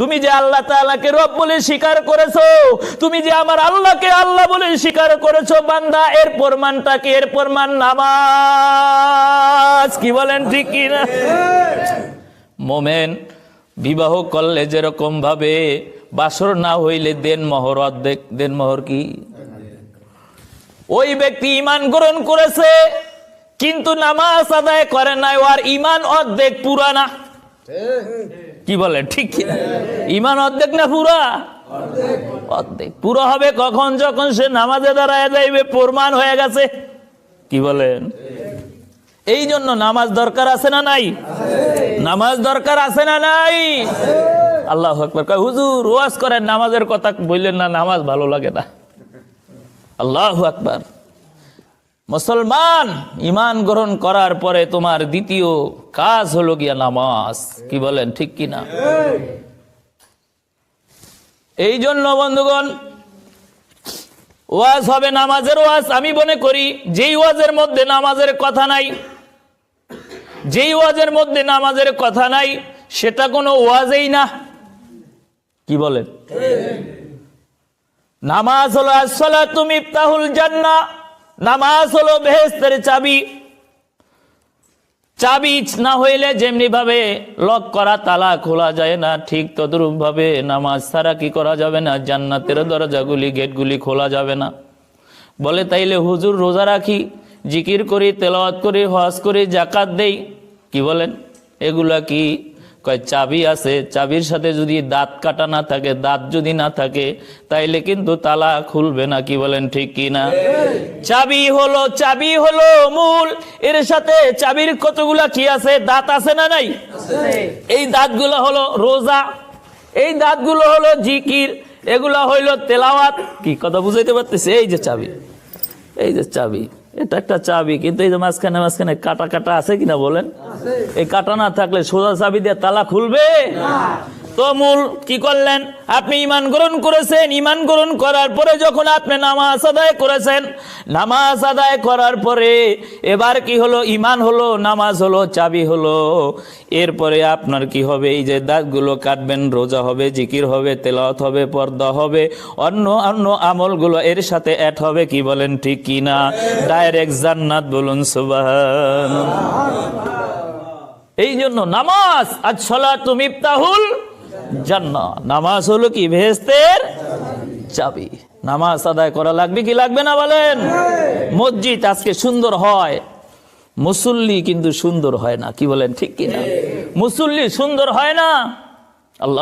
তুমি যে আল্লাহ তাআলাকে রব বলে স্বীকার করেছ, তুমি যে আমার আল্লাহকে আল্লাহ বলে স্বীকার করেছ, বান্দা, এর প্রমাণটা কি? এর প্রমাণ নামাজ, কি বলেন ঠিক কি না? মোমেন, বিবাহ করলে যেরকম ভাবে বাসর না হইলে দেন মোহর, অর্ধেক দেন মোহর কি? ওই ব্যক্তি ইমান গ্রহণ করেছে, কিন্তু নামাজ আদায় করে নাই আর ইমান অর্ধেক পুরানা। কি বলে? ঠিক কি? না? ইমান অর্ধেক না পুরা? অর্ধেক। পুরো হবে কখন? যখন সে নামাজে দাঁড়ায় যাইবে, প্রমাণ হয়ে গেছে। কি বলেন এই জন্য নামাজ দরকার আছে না নাই? নামাজ দরকার আছে না নাই? আল্লাহ হুজুর, ওয়াজ করেন, নামাজের কথা বললেন না, নামাজ ভালো লাগে না। আল্লাহ আকবার। মুসলমান ইমান গ্রহণ করার পরে তোমার দ্বিতীয় কাজ হলো গিয়া নামাজ। কি বলেন, ঠিক কি না? এই জন্য বন্ধুগণ, ওয়াজ হবে নামাজের ওয়াজ। আমি মনে করি, যেই ওয়াজের মধ্যে নামাজের কথা নাই, যেই ওয়াজের মধ্যে নামাজের কথা নাই, সেটা কোনো ওয়াজেই না। কি বলেন? নামাজ হলো আসলা তুমি ইফতাহুল জান্না নামাজ হলো বেহেস্তের চাবি। চাবি না হইলে যেমনি ভাবে লক করা, তালা খোলা যায় না, ঠিক তদরূপ ভাবে নামাজ ছাড়া কি করা যাবে না? জান্নাতের দরজাগুলি, গেটগুলি খোলা যাবে না। বলে, তাইলে হুজুর রোজা রাখি, জিকির করি, তেলাওয়াত করি, হজ করি জাকাত দেই। কি বলেন? এগুলা কি কয় চাবি আছে। চাবির সাথে যদি দাঁত কাটা না থাকে দাঁত যদি না থাকে তাইলে কিন্তু তালা খুলবে না। কি বলেন ঠিক কি না? চাবি হলো চাবি হলো মূল। এর সাথে চাবির কতগুলা কি আছে? দাঁত আছে না নাই? এই দাঁতগুলো হলো রোজা। এই দাঁতগুলো হলো জিকির। এগুলা হইল তেলাওয়াত। কি কথা বুঝাইতে পারতেছে? এই যে চাবি এই যে চাবি। এটা একটা চাবি কিন্তু এই যে মাঝখানে মাঝখানে কাটা কাটা আছে কিনা বলেন? এই কাটা না থাকলে সোজা চাবি দিয়ে তালা খুলবে? তো মূল কি করলেন? আপনি ইমান গ্রহণ করেছেন ইমান গ্রহণ করার পরে যখন আপনি নামাজ আদায় করেছেন, নামাজ আদায় করার পরে এবার কি হলো? ইমান হলো, নামাজ হলো, চাবি হলো। এরপরে আপনার কি হবে? এই যে দাঁতগুলো কাটবেন, রোজা হবে, জিকির হবে, তেলাওয়াত হবে, পর্দা হবে, অন্য অন্য আমলগুলো এর সাথে অ্যাড হবে, কি বলেন? ঠিক কি না? ডাইরেক্ট জান্নাত বলুন সুবাহ এই জন্য নামাজ, আজ সলা তুমি ইফতাহুল নামাজ হলো কি? ভেস্তের চাবি। নামাজ আদায় করা লাগবে কি লাগবে না বলেন? মসজিদ আজকে সুন্দর হয়। মুসল্লি কিন্তু সুন্দর হয় না, কি বলেন ঠিক কিনা? মুসল্লি সুন্দর হয় না?